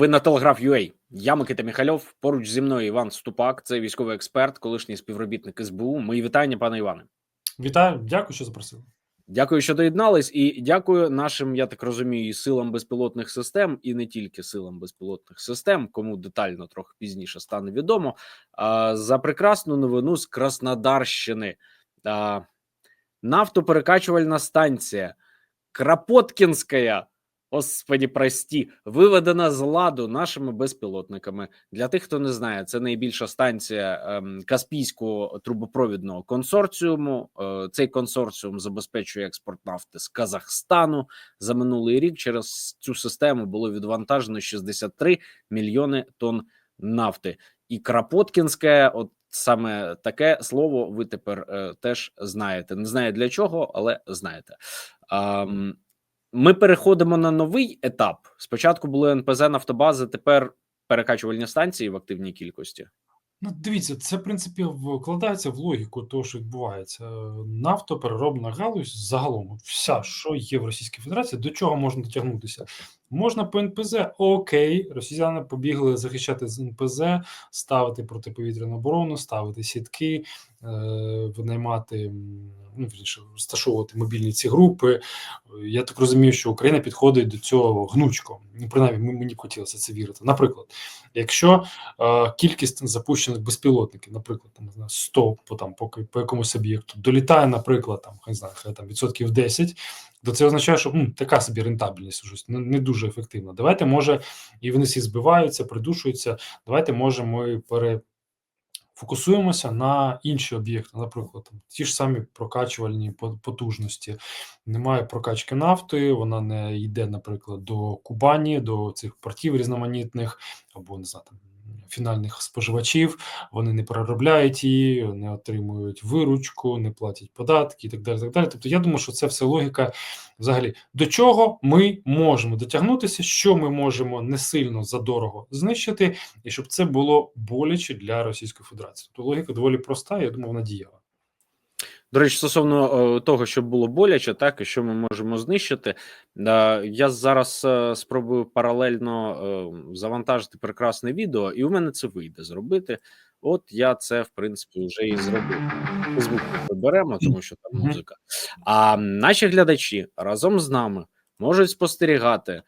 Ви на телеграф Я Микита Міхальов. Поруч зі мною Іван Ступак, це військовий експерт, колишній співробітник СБУ. Мої вітання, пане Іване. Вітаю, дякую, що запросили. Дякую, що доєднались, і дякую нашим, я так розумію, і силам безпілотних систем, і не тільки силам безпілотних систем, кому детально трохи пізніше стане відомо. За прекрасну новину з Краснодарщини. Нафтоперекачувальна станція Крапоткінська. Господі, прості, виведена з ладу нашими безпілотниками. Для тих, хто не знає, це найбільша станція ем, Каспійського трубопровідного консорціуму. Е, цей консорціум забезпечує експорт нафти з Казахстану. За минулий рік через цю систему було відвантажено 63 мільйони тонн нафти. І Крапоткінське, от саме таке слово, ви тепер е, теж знаєте. Не знаю для чого, але знаєте. Ми переходимо на новий етап. Спочатку були НПЗ Нафтобази, тепер перекачувальні станції в активній кількості. Ну, дивіться, це в принципі вкладається в логіку того, що відбувається. Нафтопереробна галузь загалом, вся, що є в Російській Федерації, до чого можна дотягнутися? Можна по НПЗ, окей, росіяни побігли захищати з НПЗ, ставити протиповітряну оборону, ставити сітки, е, винаймати ну, розташовувати мобільні ці групи. Я так розумію, що Україна підходить до цього гнучко. Ну, принаймні, мені хотілося це вірити. Наприклад, якщо е, кількість запущених безпілотників, наприклад, там не знаю, 100 по там по, по якомусь об'єкту долітає, наприклад, там не знаю, там відсотків 10, то це означає, що м, така собі рентабельність вже не, дуже ефективна. Давайте, може, і вони всі збиваються, придушуються. Давайте, може, ми пере фокусуємося на інші об'єкти, наприклад, там, ті ж самі прокачувальні потужності. Немає прокачки нафти, вона не йде, наприклад, до Кубані, до цих портів різноманітних, або не знаю, там, фінальних споживачів, вони не переробляють її, не отримують виручку, не платять податки і так далі. так далі. Тобто, я думаю, що це все логіка взагалі до чого ми можемо дотягнутися, що ми можемо не сильно задорого знищити, і щоб це було боляче для Російської Федерації. Тобто логіка доволі проста. Я думаю, вона дієва. До речі, стосовно е, того, щоб було боляче, так і що ми можемо знищити, е, я зараз е, спробую паралельно завантажити прекрасне відео, і у мене це вийде зробити. От я це в принципі вже і зробив. Звук приберемо, тому що там музика. А наші глядачі разом з нами можуть спостерігати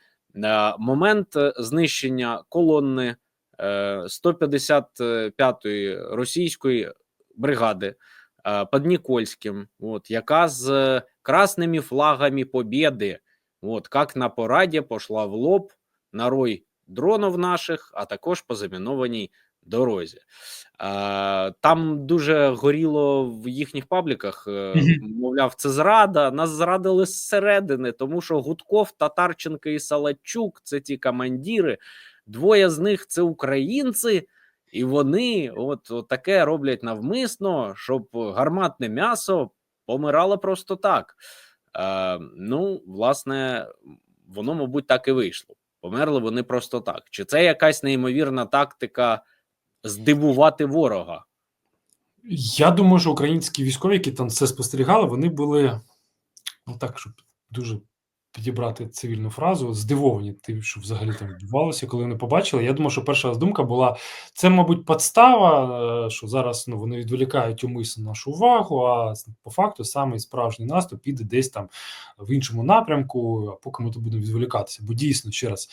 момент знищення колонни 155-ї російської бригади. Э, под Никольским, вот, яка з красними флагами победы, вот, как на пораді пошла в лоб на рой дронів наших, а також по замінованій дорозі. Е, Там дуже горіло в їхніх пабліках. Мовляв, це зрада. Нас зрадили зсередини, тому що Гудков, Татарченко і Салачук це ті командири. Двоє з них це українці. І вони от, от таке роблять навмисно, щоб гарматне м'ясо помирало просто так. Е, Ну, власне, воно, мабуть, так і вийшло. Померли вони просто так. Чи це якась неймовірна тактика здивувати ворога? Я думаю, що українські військові, які там це спостерігали, вони були ну так, щоб дуже підібрати цивільну фразу, здивовані тим, що взагалі там відбувалося, коли вони побачили. Я думаю, що перша думка була: це, мабуть, подстава, е, що зараз ну, вони відволікають умисно нашу увагу, а по факту саме справжній наступ піде десь там в іншому напрямку, а поки ми тут будемо відволікатися. Бо дійсно ще раз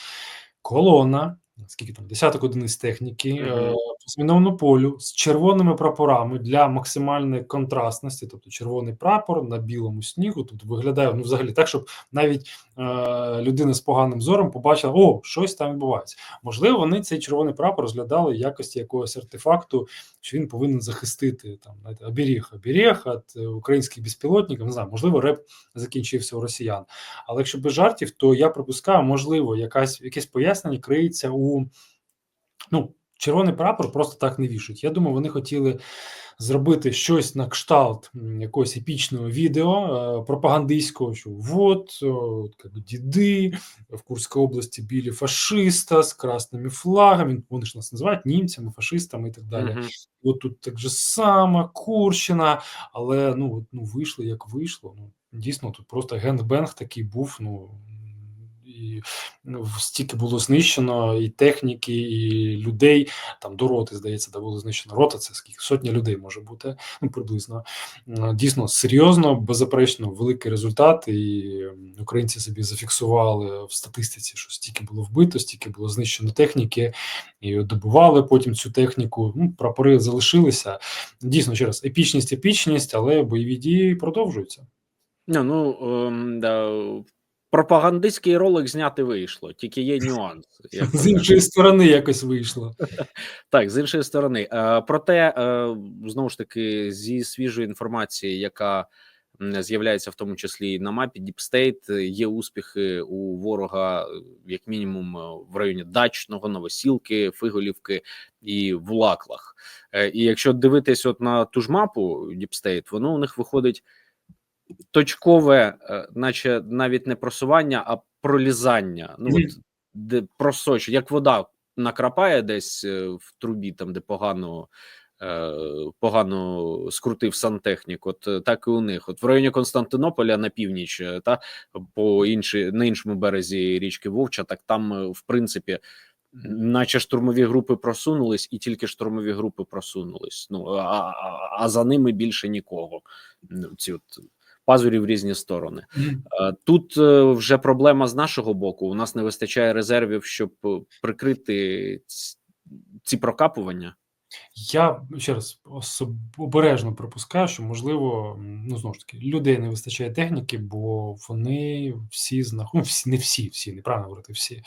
колона скільки там десяток одиниць техніки mm -hmm. По зміновому полю з червоними прапорами для максимальної контрастності, тобто червоний прапор на білому снігу. Тут виглядає ну взагалі так, щоб навіть е, людина з поганим зором побачила, о, щось там відбувається. Можливо, вони цей червоний прапор розглядали якості якогось артефакту, що він повинен захистити там оберіг, оберіг від українських безпілотників. Не знаю, можливо, реп закінчився у росіян. Але якщо без жартів, то я припускаю, можливо, якась якесь пояснення криється у ну, червоний прапор просто так не вішають. Я думаю, вони хотіли зробити щось на кшталт якогось епічного відео е, пропагандистського, що от, от як діди в Курській області білі фашиста з красними флагами. Вони ж нас називають німцями, фашистами і так далі. -huh. От тут так же само Курщина, але ну ну вийшло як вийшло. Ну дійсно тут просто генбенг такий був. Ну і ну, стільки було знищено і техніки, і людей. Там до роти, здається, де було знищено рота. Це скільки сотня людей може бути ну приблизно. Дійсно серйозно, беззаперечно, великий результат, і українці собі зафіксували в статистиці, що стільки було вбито, стільки було знищено техніки, і добували потім цю техніку. Ну, прапори залишилися. Дійсно, ще раз, епічність, епічність, але бойові дії продовжуються. Ну ем, да, пропагандистський ролик зняти вийшло, тільки є нюанс. З іншої сторони якось вийшло. Так, з іншої сторони, е, проте е, знову ж таки, зі свіжої інформації, яка з'являється в тому числі і на мапі Deep State, е, є успіхи у ворога, е, як мінімум, в районі Дачного, Новосілки, Фиголівки і Вулаклах. Е, І якщо дивитись от на ту ж мапу Deep State, воно у них виходить точкове, е, наче навіть не просування, а пролізання. Ну от де просочу, як вода накрапає десь е, в трубі, там де погано. е, Погано скрутив сантехнік, от так і у них. От в районі Константинополя на північ, та по іншій на іншому березі річки Вовча, так там, в принципі, наче штурмові групи просунулись, і тільки штурмові групи просунулись. Ну а, а, а за ними більше нікого. Ну, Ці от пазурі в різні сторони. Е, Тут е, вже проблема з нашого боку. У нас не вистачає резервів, щоб е, прикрити ці прокапування. Я ще раз обережно припускаю, що можливо, ну знову ж таки, людей не вистачає техніки, бо вони всі знах... ну, всі, не всі, всі, неправильно говорити, всі.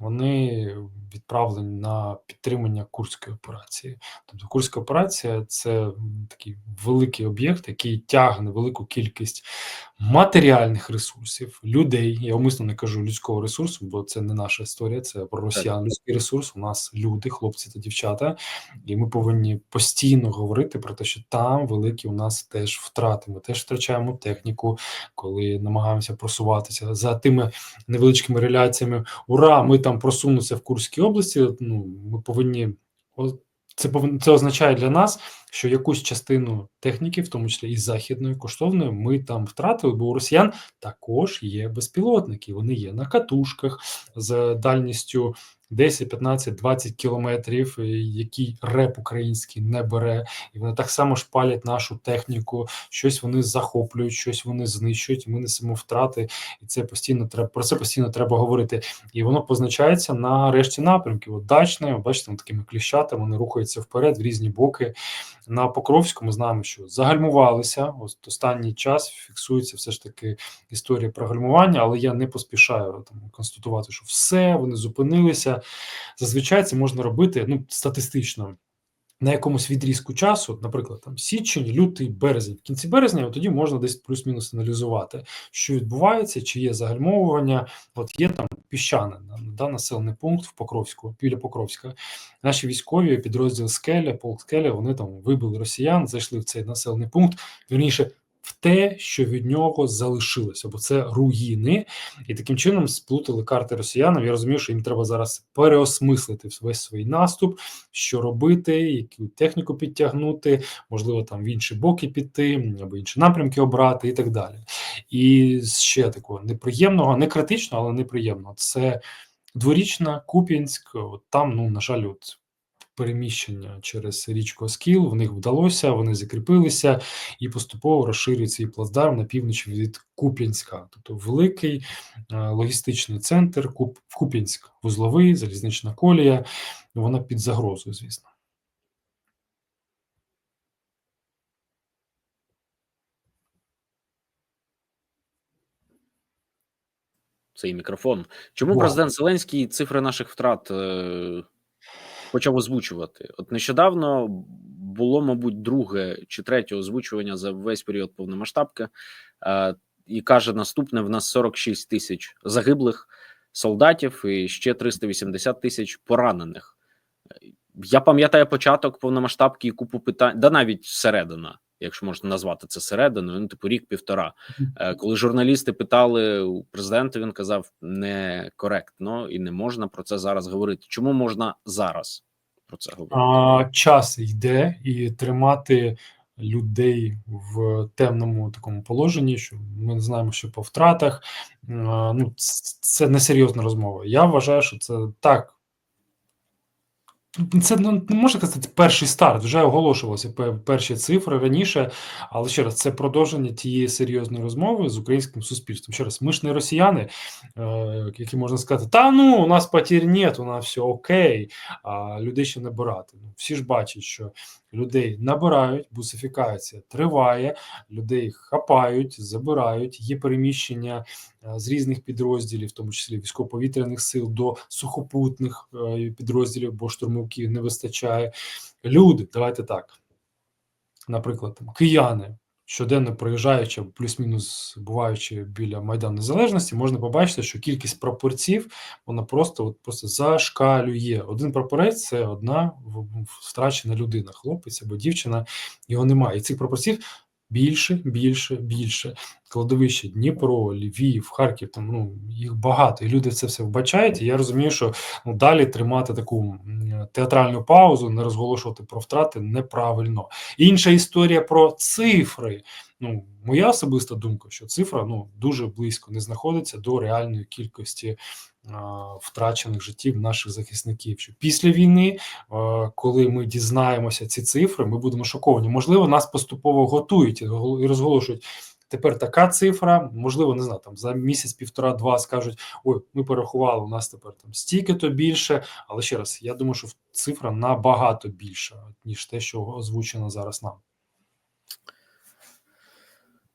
Вони відправлені на підтримання курської операції. Тобто курська операція це такий великий об'єкт, який тягне велику кількість матеріальних ресурсів, людей. Я умисно не кажу людського ресурсу, бо це не наша історія, це про росіян. Людський ресурс. У нас люди, хлопці та дівчата. І ми повинні постійно говорити про те, що там великі у нас теж втрати. Ми теж втрачаємо техніку, коли намагаємося просуватися за тими невеличкими реляціями. Ура! Ми там просунуться в Курській області. Ну ми повинні це це означає для нас, що якусь частину техніки, в тому числі і західної, коштовної, ми там втратили, бо у росіян також є безпілотники. Вони є на катушках з дальністю 10, 15, 20 кілометрів, е, який реп український не бере, і вони так само шпалять нашу техніку. Щось вони захоплюють, щось вони знищують. Ми несемо втрати, і це постійно треба про це постійно треба говорити. І воно позначається на решті напрямків. От дачне, бачите, такими кліщатами вони рухаються вперед в різні боки. На Покровському знаємо, що загальмувалися. Ось останній час фіксується все ж таки історія про гальмування, але я не поспішаю там констатувати, що все вони зупинилися. Зазвичай це можна робити ну статистично. На якомусь відрізку часу, наприклад, там січень, лютий, березень, в кінці березня, тоді можна десь плюс-мінус аналізувати, що відбувається, чи є загальмовування. От є там піщане да, населений пункт в Покровську, біля Покровська. Наші військові підрозділ Скеля, полк Скеля, вони там вибили росіян, зайшли в цей населений пункт. Вірніше, в те, що від нього залишилося, бо це руїни, і таким чином сплутали карти росіянам. Я розумію, що їм треба зараз переосмислити весь свій наступ, що робити, яку техніку підтягнути, можливо, там в інші боки піти, або інші напрямки обрати, і так далі. І ще такого неприємного, не критичного, але неприємного. Це дворічна Куп'янськ. Там, ну на жаль, от. Переміщення через річку Оскіл в них вдалося, вони закріпилися і поступово розширюють свій плацдарм на північ від Куп'янська, тобто великий е, логістичний центр Куп, в Куп'янськ, вузловий, залізнична колія. Вона під загрозою, звісно. Цей мікрофон. Чому Вау. президент Зеленський цифри наших втрат е, почав озвучувати? От нещодавно було, мабуть, друге чи третє озвучування за весь період повномасштабки, і каже: наступне: в нас 46 тисяч загиблих солдатів і ще 380 тисяч поранених. Я пам'ятаю початок повномасштабки і купу питань, да навіть середина, якщо можна назвати це серединою, ну типу рік-півтора. Е, Коли журналісти питали у президента, він казав некоректно і не можна про це зараз говорити. Чому можна зараз про це говорити? А, час йде, і тримати людей в темному такому положенні, що ми не знаємо, що по втратах. Е, Ну, це несерйозна розмова. Я вважаю, що це так. Це ну, не можна казати перший старт. Вже оголошувалися перші цифри раніше, але ще раз, це продовження тієї серйозної розмови з українським суспільством. Ще раз, ми ж не росіяни, е, які можна сказати, та ну у нас потір нет, у нас все окей, а людей ще не Ну, всі ж бачать, що людей набирають, бусифікація триває, людей хапають, забирають, є переміщення е, з різних підрозділів, в тому числі військово-повітряних сил до сухопутних е, підрозділів, бо штурмовків не вистачає. Люди, давайте так. Наприклад, там, кияни, щоденно проїжджаючи, плюс-мінус буваючи біля Майдану Незалежності, можна побачити, що кількість прапорців вона просто от просто зашкалює. Один прапорець це одна втрачена людина, хлопець або дівчина, його немає. І цих прапорців більше, більше, більше. Кладовище Дніпро, Львів, Харків, там ну їх багато, і люди це все вбачають. І я розумію, що ну, далі тримати таку театральну паузу, не розголошувати про втрати неправильно. Інша історія про цифри. Ну, моя особиста думка, що цифра ну дуже близько не знаходиться до реальної кількості втрачених життів наших захисників. Що після війни, коли ми дізнаємося ці цифри, ми будемо шоковані. Можливо, нас поступово готують і розголошують. Тепер така цифра, можливо, не знаю, там за місяць, півтора-два скажуть: ой, ми порахували, у нас тепер там стільки-то більше. Але ще раз, я думаю, що цифра набагато більша, ніж те, що озвучено зараз нам.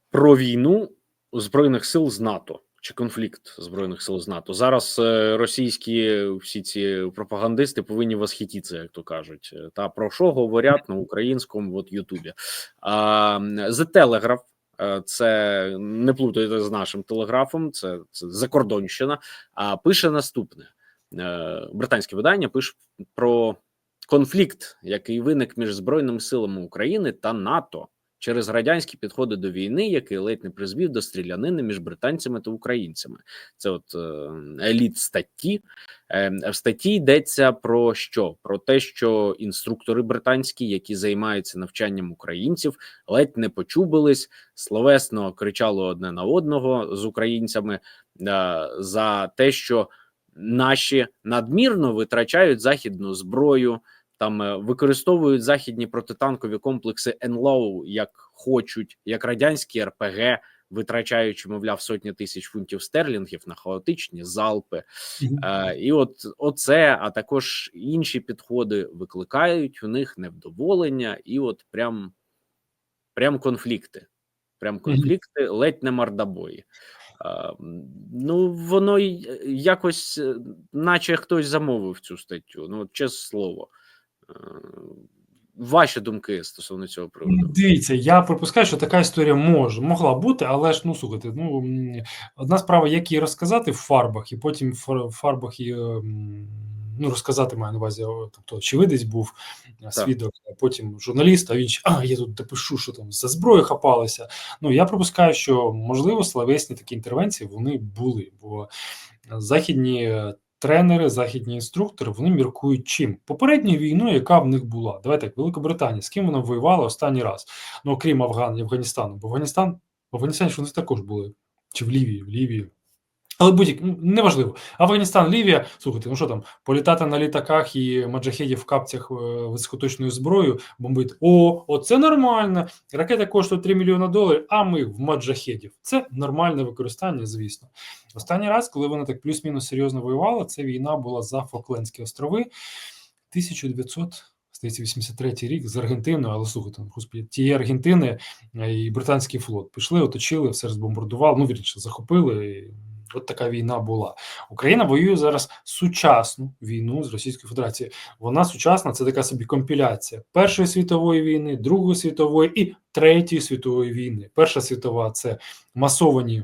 про війну збройних сил з НАТО чи конфлікт збройних сил з НАТО. Зараз е, російські всі ці пропагандисти повинні восхититися, як то кажуть. Е, Та про що говорять на українському от Ютубі? А, The Telegraph, е, це не плутайте з нашим телеграфом, це, це закордонщина. А пише наступне: Е, британське видання пише про конфлікт, який виник між збройними силами України та НАТО через радянські підходи до війни, який ледь не призвів до стрілянини між британцями та українцями. Це от е, еліт статті. Е, в статті йдеться про що? Про те, що інструктори британські, які займаються навчанням українців, ледь не почубились, словесно кричали одне на одного з українцями е, за те, що наші надмірно витрачають західну зброю там е, використовують західні протитанкові комплекси НЛОУ як хочуть, як радянські РПГ, витрачаючи, мовляв, сотні тисяч фунтів стерлінгів на хаотичні залпи. Е, і от оце, а також інші підходи викликають у них невдоволення, і от прям, прям конфлікти. Прям конфлікти, ледь не мордобої. Е, ну, воно якось, наче хтось замовив цю статтю. Ну, чесне слово. Е, Ваші думки стосовно цього приводу. Дивіться, я припускаю, що така історія може могла бути, але ж ну слухайте, ну одна справа, як її розказати в фарбах, і потім в фарбах її ну, розказати маю на увазі, тобто очевидець був а, свідок, а потім журналіст, а він ще, а я тут допишу, що там за зброю хапалися. Ну я припускаю, що можливо словесні такі інтервенції вони були, бо західні е, тренери, західні інструктори вони міркують чим Попередню війну, яка в них була. Давайте так, Великобританія, з ким вона воювала останній раз? Ну окрім Афган, Афганістану, бо Афганістан в Афганістані ж вони також були, чи в Лівії, в Лівії. Але будь-як ну, неважливо. Афганістан, Лівія, слухайте, ну що там, політати на літаках і маджахедів в капцях е, високоточною зброєю, бомбити. О, оце нормально. Ракета коштує 3 мільйони доларів, а ми в маджахедів. Це нормальне використання, звісно. Останній раз, коли вона так плюс-мінус серйозно воювала, це війна була за Фоклендські острови 1900 Здається, 83 рік з Аргентиною, але слухайте, ну, господі, тієї Аргентини е, і британський флот пішли, оточили, все розбомбардували. Ну, вірніше, захопили. От така війна була. Україна воює зараз сучасну війну з Російською Федерацією. Вона сучасна, це така собі компіляція Першої світової війни, Другої світової і Третьої світової війни. Перша світова це масовані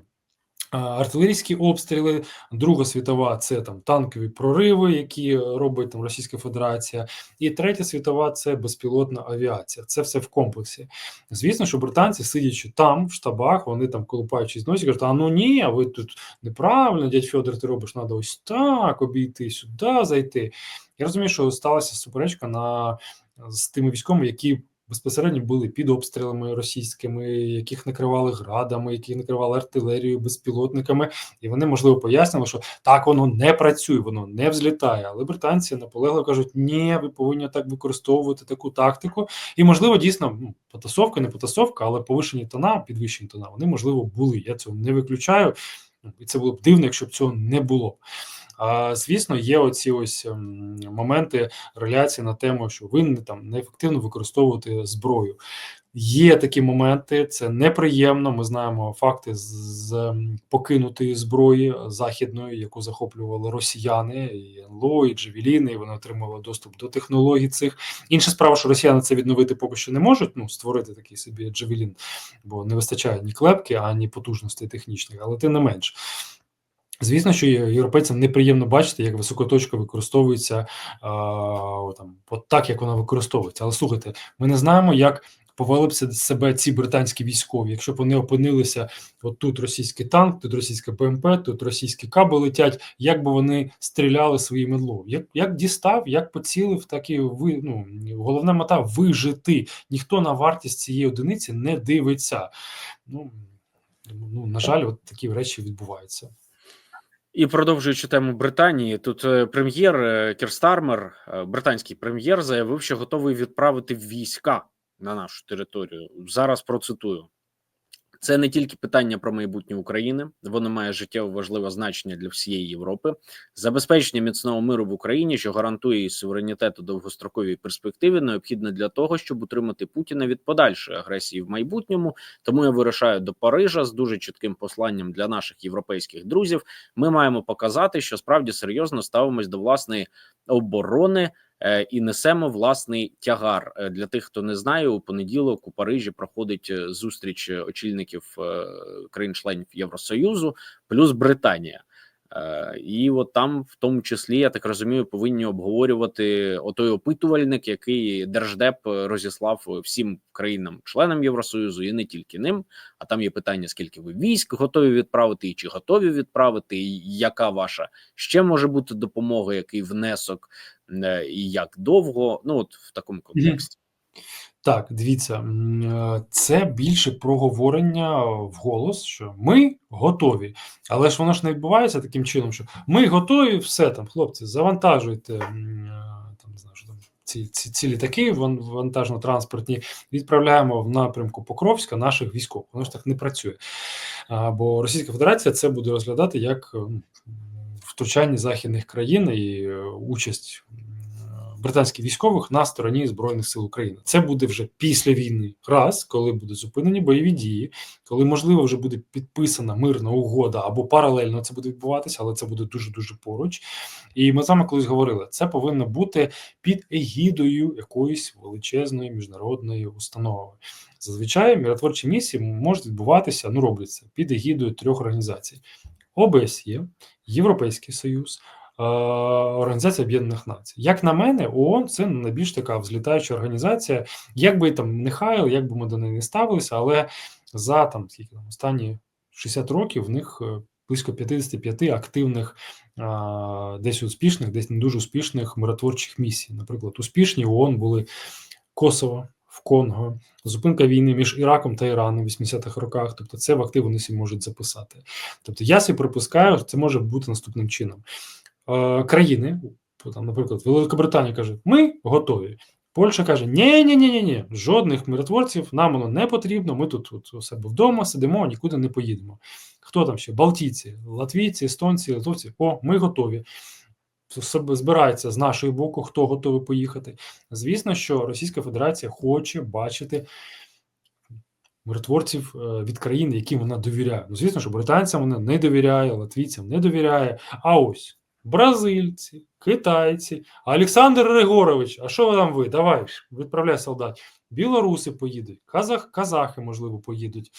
артилерійські обстріли, Друга світова це там танкові прориви, які робить там Російська Федерація, і третя світова це безпілотна авіація. Це все в комплексі. Звісно, що британці, сидячи там, в штабах, вони там колупаючись носі, кажуть, а ну ні, а ви тут неправильно, дядь Федор, ти робиш, треба ось так обійти, сюди зайти. Я розумію, що сталася суперечка на з тими військовими, які безпосередньо були під обстрілами російськими, яких накривали градами, які накривали артилерією, безпілотниками, і вони можливо пояснили, що так воно не працює, воно не взлітає. Але британці наполегливо кажуть, ні, ви повинні так використовувати таку тактику. І можливо, дійсно ну, потасовка, не потасовка, але повишені тона, підвищені тона, вони можливо були. Я цього не виключаю. І це було б дивно, якщо б цього не було. А, звісно, є оці ось ем, моменти реляції на тему, що ви не там неефективно використовувати зброю. Є такі моменти, це неприємно. Ми знаємо факти з, з ем, покинутої зброї західної, яку захоплювали росіяни, і НЛО, і Джевеліни, і вони отримали доступ до технологій цих. Інша справа, що росіяни це відновити поки що не можуть. Ну створити такий собі Джевелін, бо не вистачає ні клепки, ані потужностей технічних, але тим не менш. Звісно, що європейцям неприємно бачити, як високоточка використовується там, от так, як вона використовується. Але слухайте, ми не знаємо, як повели б себе ці британські військові, якщо б вони опинилися от тут російський танк, тут російське БМП, тут російські каби летять, як би вони стріляли своїм МЛО. Як, як дістав, як поцілив, так і ви. Ну головна мета вижити. Ніхто на вартість цієї одиниці не дивиться. Ну, ну на жаль, от такі речі відбуваються. І продовжуючи тему Британії, тут е, прем'єр е, Кір Стармер, е, британський прем'єр, заявив, що готовий відправити війська на нашу територію. Зараз процитую. Це не тільки питання про майбутнє України, воно має життєво важливе значення для всієї Європи. Забезпечення міцного миру в Україні, що гарантує її суверенітет у довгостроковій перспективі, необхідне для того, щоб утримати Путіна від подальшої агресії в майбутньому. Тому я вирушаю до Парижа з дуже чітким посланням для наших європейських друзів. Ми маємо показати, що справді серйозно ставимось до власної оборони і несемо власний тягар. Е, Для тих, хто не знає, у понеділок у Парижі проходить е, зустріч е, очільників е, країн-членів Євросоюзу плюс Британія. Е, І от там, в тому числі, я так розумію, повинні обговорювати отой опитувальник, який держдеп е, розіслав всім країнам-членам Євросоюзу, і не тільки ним. А там є питання: скільки ви військ готові відправити, і чи готові відправити, і яка ваша ще може бути допомога, який внесок, е, і як довго. Ну от в такому контексті. Так, дивіться, е, це більше проговорення вголос, що ми готові. Але ж воно ж не відбувається таким чином, що ми готові, все там, хлопці, завантажуйте е, там, знаю, що там, ці, ці, ці літаки вантажно-транспортні, відправляємо в напрямку Покровська наших військових. Воно ж так не працює. Бо Російська Федерація це буде розглядати як е, втручання західних країн і е, участь британських військових на стороні Збройних сил України. Це буде вже після війни, раз, коли будуть зупинені бойові дії, коли можливо вже буде підписана мирна угода або паралельно це буде відбуватися, але це буде дуже дуже поруч. І ми з вами колись говорили, це повинно бути під егідою якоїсь величезної міжнародної установи. Зазвичай миротворчі місії можуть відбуватися, ну робляться під егідою трьох організацій: ОБСЄ, Європейський Союз. е, Організація Об'єднаних Націй. Як на мене, ООН це найбільш така взлітаюча організація. Як би там не хаяли, як би ми до неї не ставилися, але за там скільки там останні 60 років в них е, близько 55 активних, десь успішних, десь не дуже успішних миротворчих місій. Наприклад, успішні ООН були Косово. В Конго, зупинка війни між Іраком та Іраном в 80-х роках. Тобто, це в актив вони всі можуть записати. Тобто, я собі припускаю, це може бути наступним чином. Е, країни, там, наприклад, Великобританія каже: ми готові. Польща каже: ні, ні, ні, ні, жодних миротворців, нам воно не потрібно. Ми тут от, у себе вдома сидимо, нікуди не поїдемо. Хто там ще? Балтійці, латвійці, естонці, литовці. О, ми готові. Збирається з нашої боку, хто готовий поїхати. Звісно, що Російська Федерація хоче бачити миротворців е, від країн, яким вона довіряє. Ну, звісно, що британцям вона не довіряє, латвійцям не довіряє. А ось бразильці, китайці, Олександр Григорович, а що там ви? Давай відправляй солдат. Білоруси поїдуть, казах, казахи, можливо, поїдуть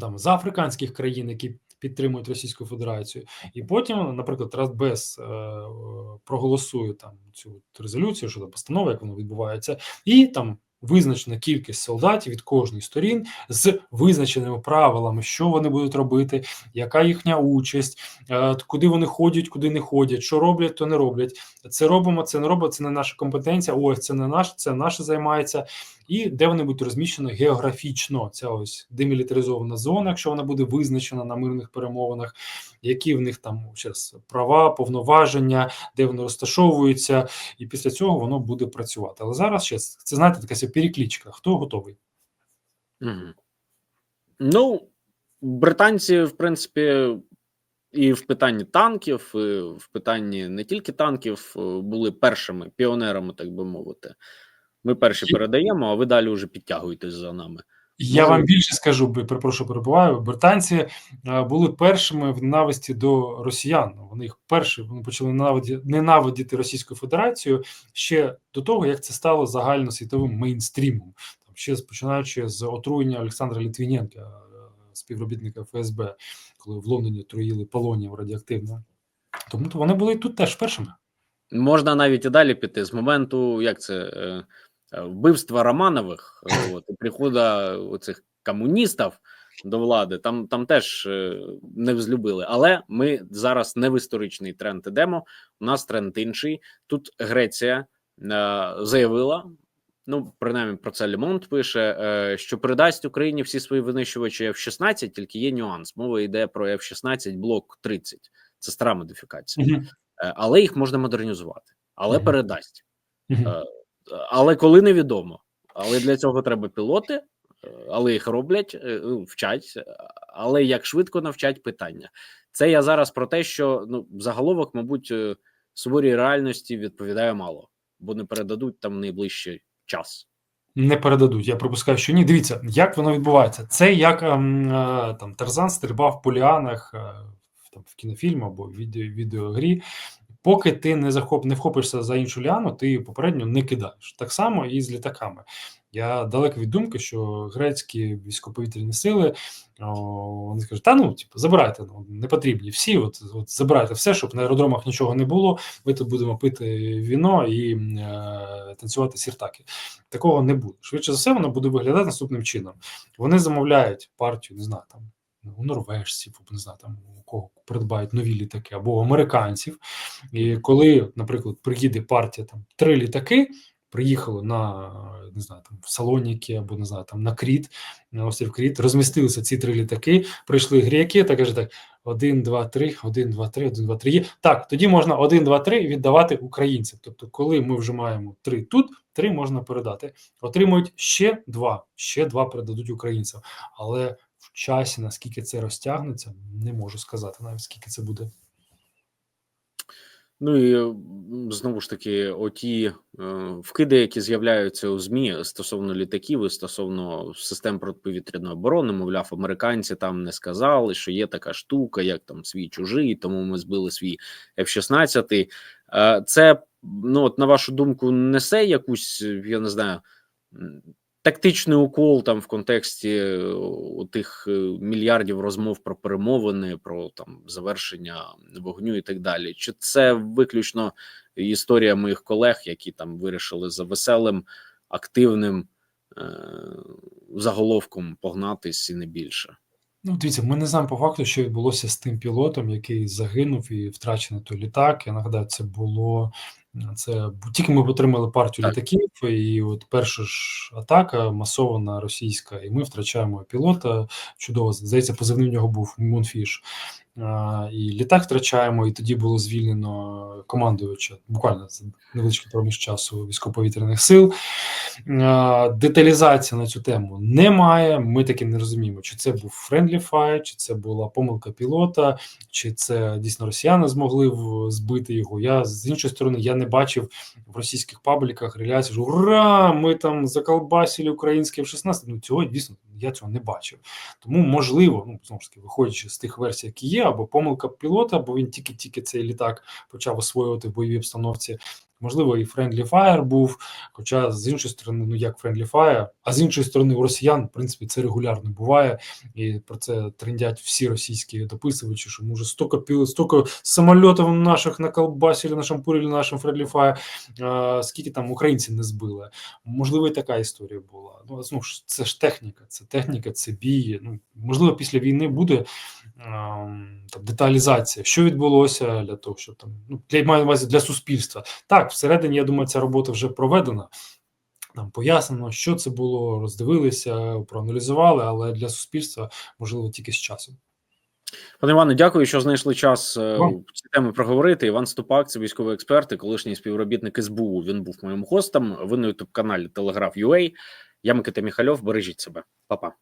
там з африканських країн, які підтримують Російську Федерацію, і потім, наприклад, Радбез е, проголосує там цю резолюцію щодо постанови, як воно відбувається, і там визначена кількість солдатів від кожної сторін з визначеними правилами, що вони будуть робити, яка їхня участь, е, куди вони ходять, куди не ходять, що роблять, то не роблять. Це робимо, це не робимо, це не наша компетенція. Ось це не наш, це наше займається. І де вони будуть розміщені географічно. Ця ось демілітаризована зона, якщо вона буде визначена на мирних перемовинах, які в них там зараз права, повноваження, де вони розташовуються, і після цього воно буде працювати. Але зараз ще це знаєте, така ся переклічка. Хто готовий? Угу. Ну, британці, в принципі, і в питанні танків, і в питанні не тільки танків, е, були першими піонерами, так би мовити. Ми перші передаємо, а ви далі вже підтягуєтесь за нами. Я вам більше скажу, перепрошую, перебуваю. Британці е, були першими в ненависті до росіян. Вони їх перші вони почали ненавидіти Російську Федерацію ще до того, як це стало загальносвітовим мейнстрімом. Там ще починаючи з отруєння Олександра Літвіненка, е, співробітника ФСБ, коли в Лондоні отруїли полонієм радіоактивно. Тому то вони були тут теж першими. Можна навіть і далі піти з моменту, як це е, вбивства Романових, е, от, і приходу оцих комуністів до влади. Там, там теж е, не взлюбили. Але ми зараз не в історичний тренд ідемо. У нас тренд інший. Тут Греція е, заявила. Ну, принаймні про це Лемонт пише, е, що передасть Україні всі свої винищувачі F-16, тільки є нюанс. Мова йде про F-16 блок 30. Це стара модифікація. Мгм. Е, але їх можна модернізувати, але Мгм. передасть. Мгм. Е, Але коли невідомо. Але для цього треба пілоти, е, але їх роблять, е, ну, вчать. Але як швидко навчать питання? Це я зараз про те, що ну заголовок, мабуть, е, суворій реальності відповідає мало, бо не передадуть там найближчий час. Не передадуть. Я припускаю, що ні. Дивіться, як воно відбувається. Це як ем, там Тарзан стрибав в- там в кінофільму або відео, відеогрі. Поки ти не захоп, не вхопишся за іншу ліану, ти попередньо не кидаєш. Так само і з літаками. Я далеко від думки, що грецькі військоповітряні сили о, вони скажуть: та ну, типу, забирайте, ну не потрібні всі. От, от забирайте все, щоб на аеродромах нічого не було. Ми тут будемо пити віно і е, танцювати сіртаки. Такого не буде. Швидше за все, воно буде виглядати наступним чином. Вони замовляють партію, не знаю, там у норвежців, або не знаю, там у кого придбають нові літаки, або у американців. І коли, наприклад, приїде партія там три літаки. Приїхали на не знаю, там в Салоніки або не знаю, там на Кріт, на острів Кріт, розмістилися ці три літаки. Прийшли греки, та каже так: один, два, три, один, два, три, один, два, три. Так, тоді можна один, два, три віддавати українцям. Тобто, коли ми вже маємо три тут, три можна передати. Отримують ще два, ще два передадуть українцям. Але в часі, наскільки це розтягнеться, не можу сказати навіть скільки це буде. Ну і знову ж таки, оті е, вкиди, які з'являються у ЗМІ стосовно літаків і стосовно систем протиповітряної оборони, мовляв, американці там не сказали, що є така штука, як там свій чужий, тому ми збили свій F-16. Е, це ну от на вашу думку несе якусь, я не знаю. Тактичний укол там в контексті е, тих е, мільярдів розмов про перемовини, про там завершення вогню і так далі. Чи це виключно історія моїх колег, які там вирішили за веселим, активним е- заголовком погнатись і не більше? Ну, дивіться, ми не знаємо по факту, що відбулося з тим пілотом, який загинув і втрачений той літак. Я нагадаю, це було це тільки ми отримали партію Так. літаків, і от перша ж атака масована російська, і ми втрачаємо пілота. Чудово, здається, позивний в нього був Мунфіш. І літак втрачаємо, і тоді було звільнено командувача буквально за невеличкий проміж часу військово-повітряних сил. А, Деталізації на цю тему немає. Ми таки не розуміємо, чи це був friendly fight, чи це була помилка пілота, чи це дійсно росіяни змогли збити його. Я з іншої сторони я не бачив в російських пабліках реляцій, що ура! Ми там заколбасили українське F-16. Ну цього дійсно я цього не бачив. Тому можливо, ну знову ж таки, виходячи з тих версій, які є, або помилка пілота, бо він тільки-тільки цей літак почав освоювати в бойовій обстановці. Можливо, і Friendly Fire був. Хоча з іншої сторони, ну як Friendly Fire, а з іншої сторони, у росіян, в принципі, це регулярно буває, і про це трендять всі російські дописувачі, що може стільки піли, стільки самольотів наших наколбасили, нашампурили нашим Friendly Fire, а, скільки там українці не збили. Можливо, і така історія була. Ну, знову ж це ж техніка, це техніка, це бій. Ну можливо, після війни буде там деталізація, що відбулося для того, щоб там ну для маю на увазі для суспільства. Так, всередині я думаю, ця робота вже проведена. Там пояснено, що це було, роздивилися, проаналізували, але для суспільства можливо тільки з часом. Пане Іване, дякую, що знайшли час е, Вам. ці теми проговорити. Іван Ступак, це військовий експерт і колишній співробітник СБУ. Він був моїм гостем. Ви на ютуб каналі Телеграф UA. Я Микита Міхальов. Бережіть себе, Па-па.